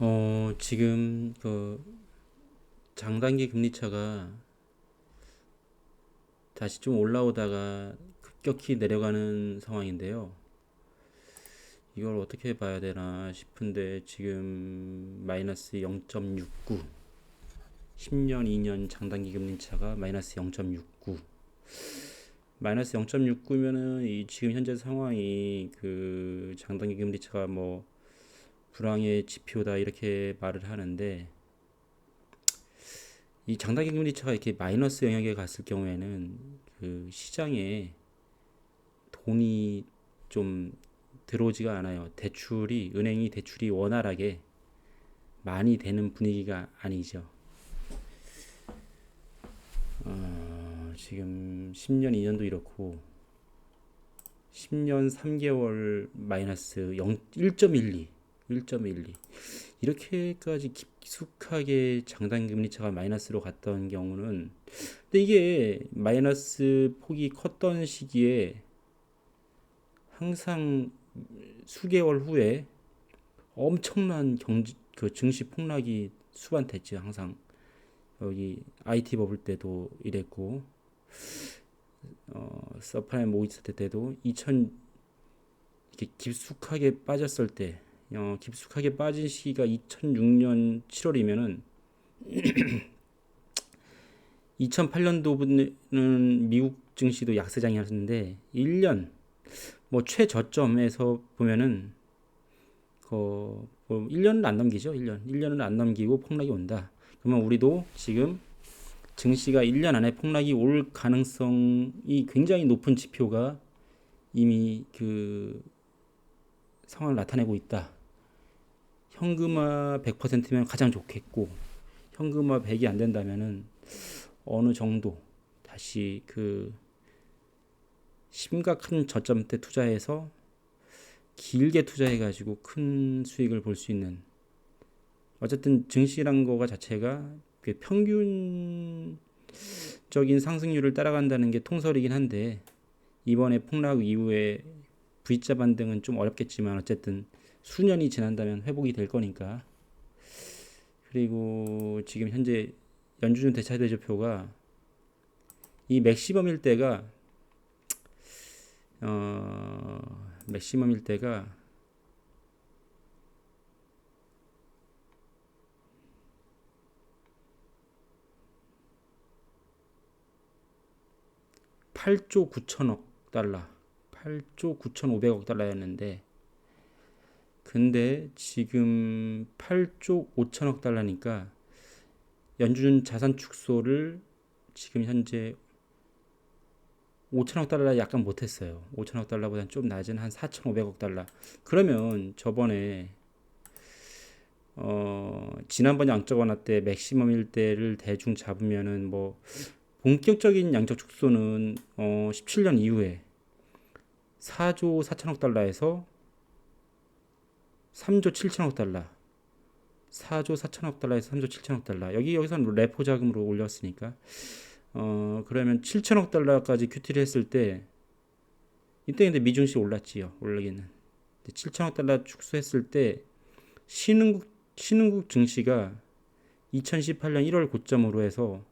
어, 지금 그 장단기 금리차가 다시 좀 올라오다가 급격히 내려가는 상황인데요. 이걸 어떻게 봐야 되나 싶은데 지금 마이너스 0.69 10년, 2년 장단기 금리차가 마이너스 0.69 마이너스 0.69면은 이 지금 현재 상황이 그 장단기 금리차가 뭐 불황의 지표다 이렇게 말을 하는데 이 장단기 금리차가 이렇게 마이너스 영역에 갔을 경우에는 그 시장에 돈이 좀 들어오지가 않아요. 대출이 은행이 대출이 원활하게 많이 되는 분위기가 아니죠. 어, 지금 10년, 2년도 이렇고 10년 3개월 마이너스 0, 1.12 1.12 이렇게까지 깊숙하게 장단 금리 차가 마이너스로 갔던 경우는 근데 이게 마이너스 폭이 컸던 시기에 항상 수개월 후에 엄청난 경지 그 증시 폭락이 수반됐죠 항상. 여기 IT 버블 때도 이랬고 어 서프라임 모기지 사태 때도 2000 이렇게 깊숙하게 빠졌을 때 어, 깊숙하게 빠진 시기가 2006년 7월이면은 2008년도부터는 미국 증시도 약세장이었는데 1년 뭐 최저점에서 보면은 그뭐 1년은 안 넘기죠. 1년. 1년은 안 넘기고 폭락이 온다. 그러면 우리도 지금 증시가 1년 안에 폭락이 올 가능성이 굉장히 높은 지표가 이미 그 상황을 나타내고 있다. 현금화 100%면 가장 좋겠고 현금화 100이 안 된다면은 어느 정도 다시 그 심각한 저점 때 투자해서 길게 투자해 가지고 큰 수익을 볼 수 있는 어쨌든 증시란 거가 자체가 그 평균적인 상승률을 따라간다는 게 통설이긴 한데 이번에 폭락 이후에 V자 반등은 좀 어렵겠지만 어쨌든 수년이 지난다면 회복이 될 거니까. 그리고 지금 현재 연준준 대차대조표가 이 맥시멈일 때가 어 맥시멈일 때가 (8조 9천억) 달러 8조 9,500억 달러였는데 근데 지금 8조 5천억 달러니까 연준 자산 축소를 지금 현재 5천억 달러 약간 못했어요. 5천억 달러보다는 좀 낮은 한 4,500억 달러. 그러면 저번에 어 지난번 양적 완화 때 맥시멈일 때를 대충 잡으면은 뭐 본격적인 양적 축소는 어 17년 이후에 4조 4천억 달러에서 3조 7천억 달러 4조 4천억 달러에서 3조 7천억 달러. 여기 여기서는 레포 자금으로 올렸으니까. 어 그러면 7천억 달러까지 큐티를 했을 때 이때 근데 미중시 올랐지요 올라기는 7천억 달러 축소했을 때 신흥국 신흥국 증시가 2018년 1월 고점으로 해서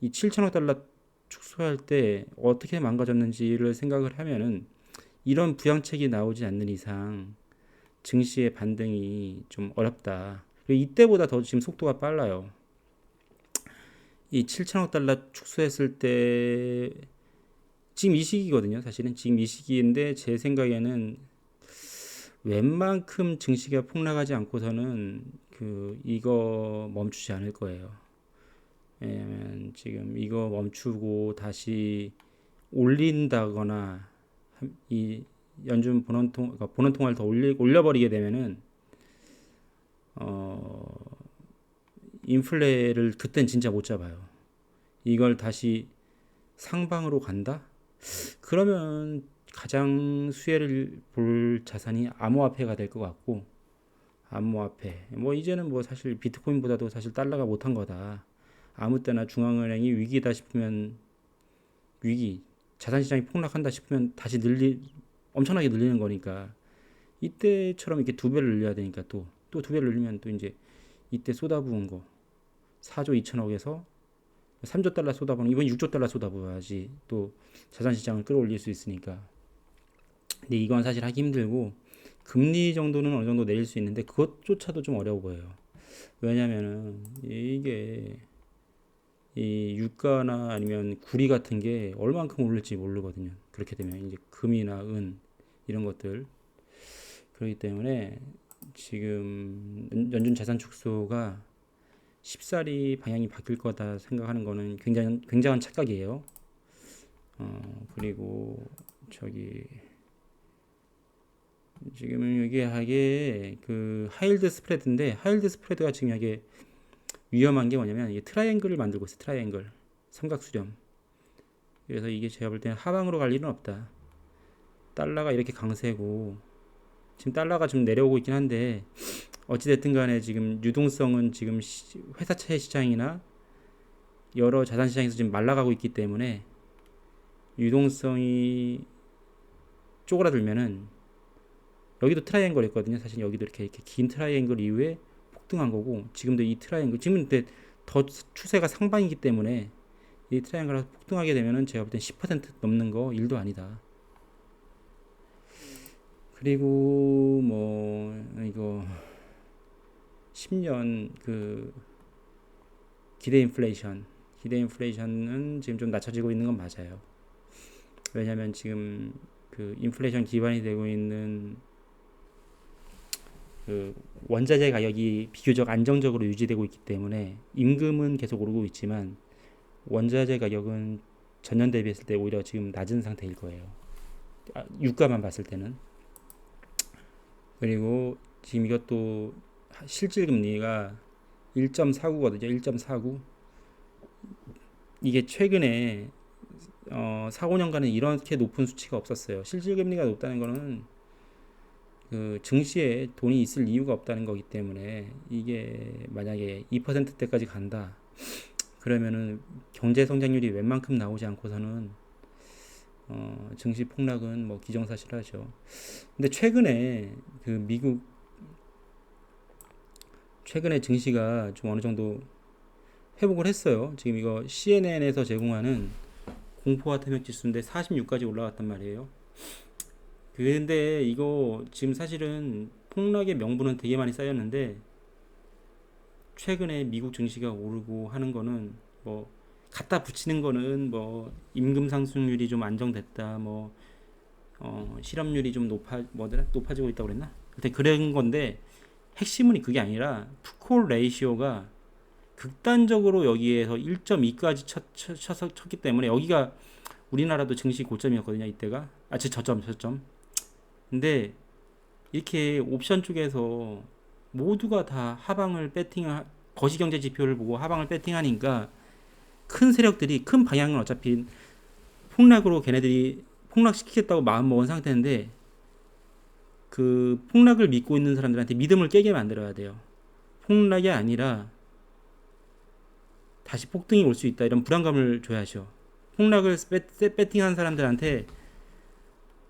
이 7천억 달러 축소할 때 어떻게 망가졌는지를 생각을 하면은 이런 부양책이 나오지 않는 이상 증시의 반등이 좀 어렵다. 이때보다 더 지금 속도가 빨라요. 이 7천억 달러 축소했을 때 지금 이 시기거든요. 사실은 지금 이 시기인데 제 생각에는 웬만큼 증시가 폭락하지 않고서는 그 이거 멈추지 않을 거예요. 지금 이거 멈추고 다시 올린다거나 이 연준 본원통 그러니까 본원통화를 더 올리, 올려버리게 되면은 어 인플레를 그땐 진짜 못 잡아요. 이걸 다시 상방으로 간다? 그러면 가장 수혜를 볼 자산이 암호화폐가 될 것 같고 암호화폐 뭐 이제는 뭐 사실 비트코인보다도 사실 달러가 못한 거다. 아무 때나 중앙은행이 위기다 싶으면 위기, 자산 시장이 폭락한다 싶으면 다시 늘리 엄청나게 늘리는 거니까 이때처럼 이렇게 두 배를 늘려야 되니까 또 또 두 배를 늘리면 또 이제 이때 쏟아부은 거 4조 2천억에서 3조 달러 쏟아부는 이번 6조 달러 쏟아부어야지 또 자산 시장을 끌어올릴 수 있으니까. 근데 이건 사실 하기 힘들고 금리 정도는 어느 정도 내릴 수 있는데 그것조차도 좀 어려워 보여요. 왜냐면은 이게 이 유가나 아니면 구리 같은 게 얼만큼 오를지 모르거든요. 그렇게 되면 이제 금이나 은 이런 것들 그렇기 때문에 지금 연준 자산 축소가 쉽사리 방향이 바뀔 거다 생각하는 거는 굉장히 굉장한 착각이에요. 어 그리고 저기 지금 이게 하게 그 하일드 스프레드인데 하일드 스프레드가 지금 이게 위험한 게 뭐냐면 이게 트라이앵글을 만들고 있어 트라이앵글. 삼각수렴. 그래서 이게 제가 볼 때는 하방으로 갈 일은 없다. 달러가 이렇게 강세고 지금 달러가 좀 내려오고 있긴 한데 어찌됐든 간에 지금 유동성은 지금 시, 회사채 시장이나 여러 자산 시장에서 지금 말라가고 있기 때문에 유동성이 쪼그라들면은 여기도 트라이앵글이었거든요. 사실 여기도 이렇게 이렇게 긴 트라이앵글 이후에 폭등한 거고 지금도 이 트라이앵글 지금 근데 더 추세가 상방이기 때문에 이 트라이앵글에서 폭등하게 되면은 제가 볼 땐 10% 넘는 거 일도 아니다. 그리고 뭐 이거 10년 그 기대 인플레이션 기대 인플레이션은 지금 좀 낮춰지고 있는 건 맞아요. 왜냐하면 지금 그 인플레이션 기반이 되고 있는 그 원자재 가격이 비교적 안정적으로 유지되고 있기 때문에 임금은 계속 오르고 있지만 원자재 가격은 전년 대비했을 때 오히려 지금 낮은 상태일 거예요. 아, 유가만 봤을 때는 그리고 지금 이것도 실질 금리가 1.49거든요. 1.49 이게 최근에 어, 4, 5년간은 이렇게 높은 수치가 없었어요. 실질 금리가 높다는 거는 그 증시에 돈이 있을 이유가 없다는 거기 때문에 이게 만약에 2%대까지 간다. 그러면은 경제 성장률이 웬만큼 나오지 않고서는 어, 증시 폭락은 뭐 기정사실하죠. 근데 최근에 그 미국 최근에 증시가 좀 어느 정도 회복을 했어요. 지금 이거 CNN에서 제공하는 공포와 태명 지수인데 46까지 올라갔단 말이에요. 근데 이거 지금 사실은 폭락의 명분은 되게 많이 쌓였는데 최근에 미국 증시가 오르고 하는 거는 뭐 갖다 붙이는 거는 뭐 임금 상승률이 좀 안정됐다 뭐 어, 실업률이 좀 높아 뭐더라? 높아지고 있다고 그랬나? 그때 그런 건데 핵심은 그게 아니라 푸콜 레이시오가 극단적으로 여기에서 1.2까지 쳤, 쳐, 쳐서 쳤기 때문에 여기가 우리나라도 증시 고점이었거든요 이때가. 아 저점 저점 근데 이렇게 옵션 쪽에서 모두가 다 하방을 배팅 거시경제 지표를 보고 하방을 배팅하니까 큰 세력들이 큰 방향은 어차피 폭락으로 걔네들이 폭락시키겠다고 마음 먹은 상태인데 그 폭락을 믿고 있는 사람들한테 믿음을 깨게 만들어야 돼요. 폭락이 아니라 다시 폭등이 올 수 있다 이런 불안감을 줘야죠. 폭락을 배팅한 사람들한테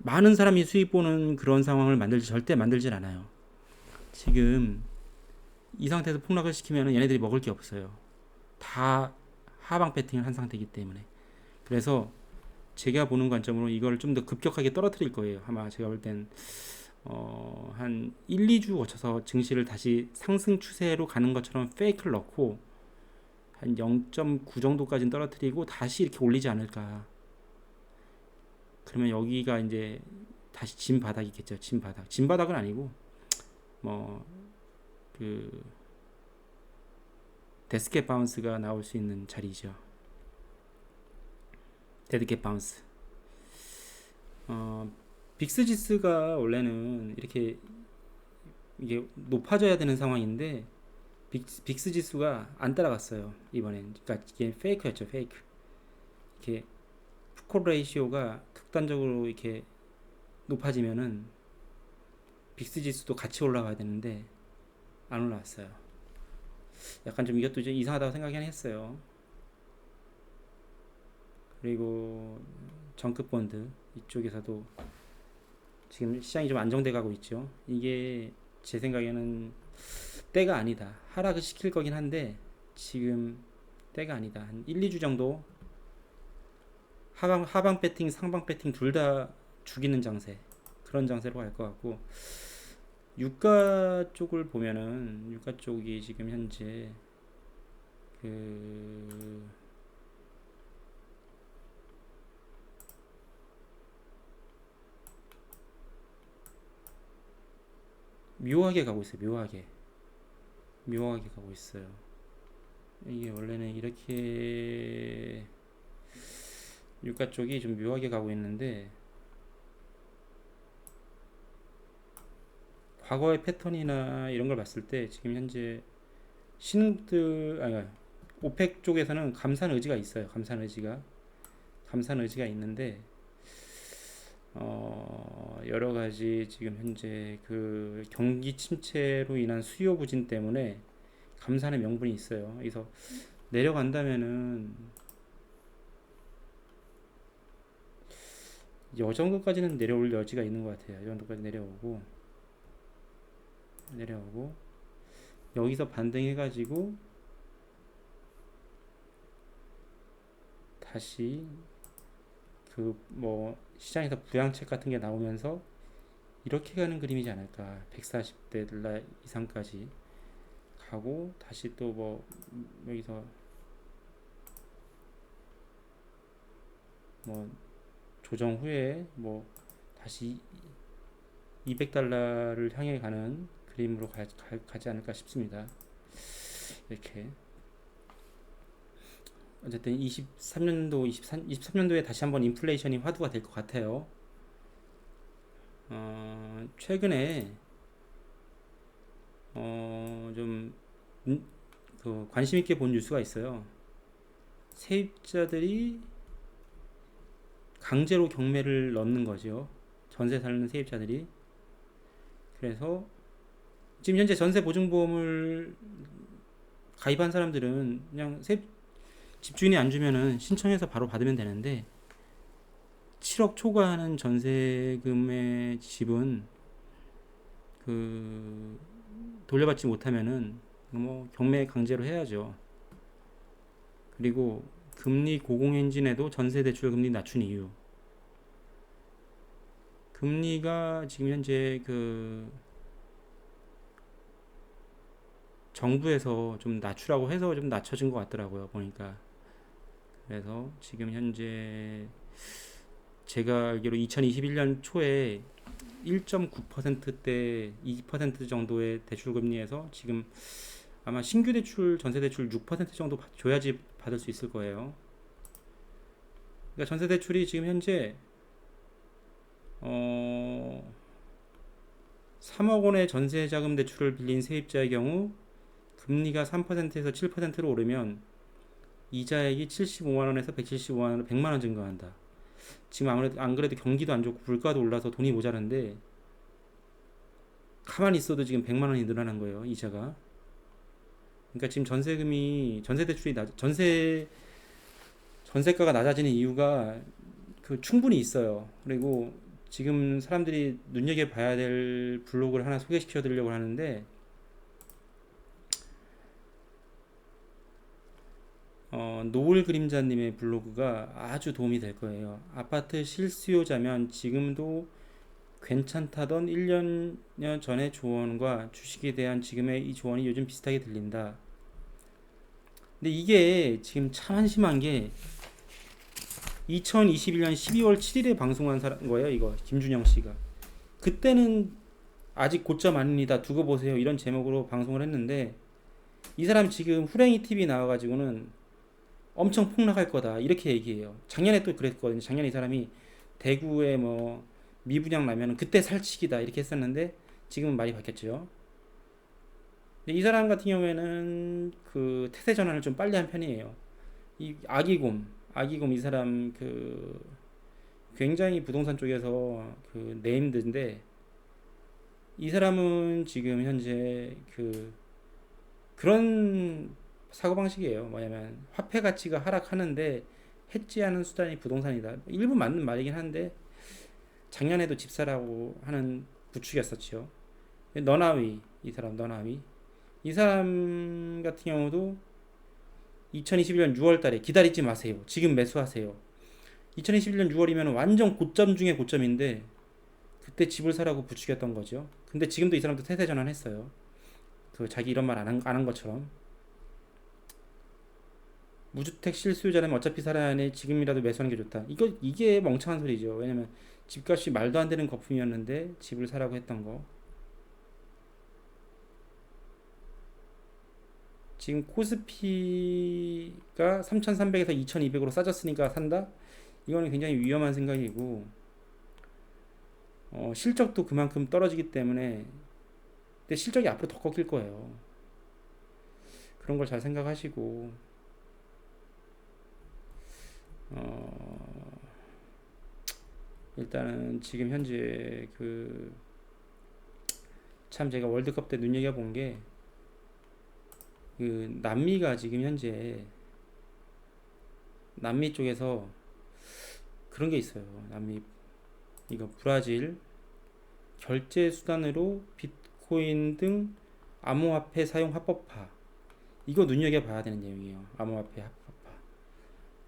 많은 사람이 수익 보는 그런 상황을 만들지 절대 만들질 않아요. 지금 이 상태에서 폭락을 시키면 얘네들이 먹을 게 없어요. 다 하방 배팅을 한 상태이기 때문에. 그래서 제가 보는 관점으로 이걸 좀 더 급격하게 떨어뜨릴 거예요. 아마 제가 볼 땐, 어, 한 1, 2주 거쳐서 증시를 다시 상승 추세로 가는 것처럼 페이크를 넣고, 한 0.9 정도까지는 떨어뜨리고 다시 이렇게 올리지 않을까. 그러면 여기가 이제 다시 진 바닥이겠죠. 진 바닥. 진 바닥은 아니고 뭐 그 데스켓 바운스가 나올 수 있는 자리죠. 데드켓 바운스. 어, 빅스 지수가 원래는 이렇게 이게 높아져야 되는 상황인데 빅스, 빅스 지수가 안 따라갔어요 이번엔. 그러니까 이게 페이크였죠, 페이크. 이렇게 푸콜 레이시오가 극단적으로 이렇게 높아지면은 빅스 지수도 같이 올라가야 되는데 안 올라왔어요. 약간 좀 이것도 이제 이상하다고 생각하긴 했어요. 그리고 정급 본드 이쪽에서도 지금 시장이 좀 안정돼 가고 있죠. 이게 제 생각에는 때가 아니다. 하락을 시킬 거긴 한데 지금 때가 아니다. 한 1, 2주 정도 하방 하방 배팅, 상방 배팅 둘 다 죽이는 장세 그런 장세로 갈 것 같고 유가 쪽을 보면은 유가 쪽이 지금 현재 그 묘하게 가고 있어요. 묘하게 묘하게 가고 있어요. 이게 원래는 이렇게 유가 쪽이 좀 묘하게 가고 있는데 과거의 패턴이나 이런 걸 봤을 때 지금 현재 신흥들 아니 오펙 쪽에서는 감산 의지가 있어요. 감산 의지가 감산 의지가 있는데 어 여러 가지 지금 현재 그 경기 침체로 인한 수요 부진 때문에 감산의 명분이 있어요. 그래서 내려간다면은 이 정도까지는 내려올 여지가 있는 것 같아요. 이 정도까지 내려오고 내려오고 여기서 반등해가지고 다시 그 뭐 시장에서 부양책 같은 게 나오면서 이렇게 가는 그림이지 않을까 140대 달러 이상까지 가고 다시 또 뭐 여기서 뭐 조정 후에 뭐 다시 200달러를 향해 가는 그림으로 가, 가, 가 지 않을까 싶습니다. 이렇게 어쨌든 23년도 23, 23년도에 다시 한번 인플레이션이 화두가 될 것 같아요. 어, 최근에 어, 좀 음, 그 관심 있게 본 뉴스가 있어요. 세입자들이 강제로 경매를 넣는 거죠. 전세 사는 세입자들이. 그래서 지금 현재 전세 보증보험을 가입한 사람들은 그냥 세, 집주인이 안 주면은 신청해서 바로 받으면 되는데 7억 초과하는 전세금의 집은 그 돌려받지 못하면은 뭐 경매 강제로 해야죠. 그리고 금리 고공행진에도 전세 대출 금리 낮춘 이유. 금리가 지금 현재 그 정부에서 좀 낮추라고 해서 좀 낮춰진 것 같더라고요. 보니까. 그래서 지금 현재 제가 알기로 2021년 초에 1.9%대 2% 정도의 대출 금리에서 지금 아마 신규 대출 전세 대출 6% 정도 받- 줘야지 받을 수 있을 거예요. 그러니까 전세 대출이 지금 현재 어 3억 원의 전세 자금 대출을 빌린 세입자의 경우 금리가 3%에서 7%로 오르면 이자액이 75만 원에서 175만 원, 100만 원 증가한다. 지금 아무래도 안 그래도 경기도 안 좋고 물가도 올라서 돈이 모자란데 가만히 있어도 지금 100만 원이 늘어난 거예요, 이자가. 그러니까 지금 전세금이 전세 대출이 낮 전세 전세가가 낮아지는 이유가 그 충분히 있어요. 그리고 지금 사람들이 눈여겨 봐야 될 블로그를 하나 소개시켜 드리려고 하는데 어, 노을 그림자님의 블로그가 아주 도움이 될 거예요. 아파트 실수요자면 지금도 괜찮다던 1년 전의 조언과 주식에 대한 지금의 이 조언이 요즘 비슷하게 들린다. 근데 이게 지금 참 한심한 게 2021년 12월 7일에 방송한 사람 거예요, 이거. 김준영 씨가. 그때는 아직 고점 아닙니다. 두고 보세요. 이런 제목으로 방송을 했는데 이 사람 지금 후랭이 TV 나와가지고는 엄청 폭락할 거다. 이렇게 얘기해요. 작년에 또 그랬거든요. 작년에 이 사람이 대구에 뭐 미분양 나면 그때 살치기다. 이렇게 했었는데 지금은 말이 바뀌었죠. 이 사람 같은 경우에는 그 태세 전환을 좀 빨리 한 편이에요. 이 아기곰, 아기곰 이 사람 그 굉장히 부동산 쪽에서 그 네임드인데 이 사람은 지금 현재 그 그런 사고 방식이에요. 뭐냐면 화폐 가치가 하락하는데 해지하는 수단이 부동산이다. 일부 맞는 말이긴 한데 작년에도 집사라고 하는 부축이었었죠. 너나위 이 사람 너나위 이 사람 같은 경우도 2021년 6월 달에 기다리지 마세요. 지금 매수하세요. 2021년 6월이면 완전 고점 중에 고점인데 그때 집을 사라고 부추겼던 거죠. 근데 지금도 이 사람도 태세 전환했어요. 그 자기 이런 말 안한 안 한 것처럼 무주택 실수요자라면 어차피 살아야 하니 지금이라도 매수하는 게 좋다. 이거 이게 멍청한 소리죠. 왜냐면 집값이 말도 안 되는 거품이었는데 집을 사라고 했던 거. 지금 코스피가 3,300에서 2,200으로 싸졌으니까 산다? 이거는 굉장히 위험한 생각이고 어, 실적도 그만큼 떨어지기 때문에 근데 실적이 앞으로 더 꺾일 거예요. 그런 걸 잘 생각하시고 어, 일단은 지금 현재 그 참 제가 월드컵 때 눈여겨본 게 그 남미가 지금 현재 남미 쪽에서 그런 게 있어요. 남미 이거 브라질 결제 수단으로 비트코인 등 암호화폐 사용 합법화 이거 눈여겨 봐야 되는 내용이에요. 암호화폐 합법화.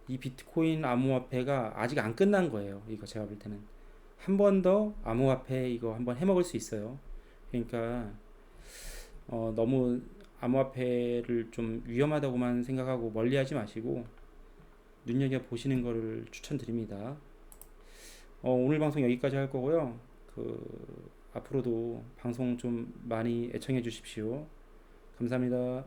이 비트코인 암호화폐가 아직 안 끝난 거예요. 이거 제가 볼 때는 한 번 더 암호화폐 이거 한번 해먹을 수 있어요. 그러니까 어, 너무 암호화폐를 좀 위험하다고만 생각하고 멀리하지 마시고 눈여겨 보시는 거를 추천드립니다. 어, 오늘 방송 여기까지 할 거고요. 그 앞으로도 방송 좀 많이 애청해 주십시오. 감사합니다.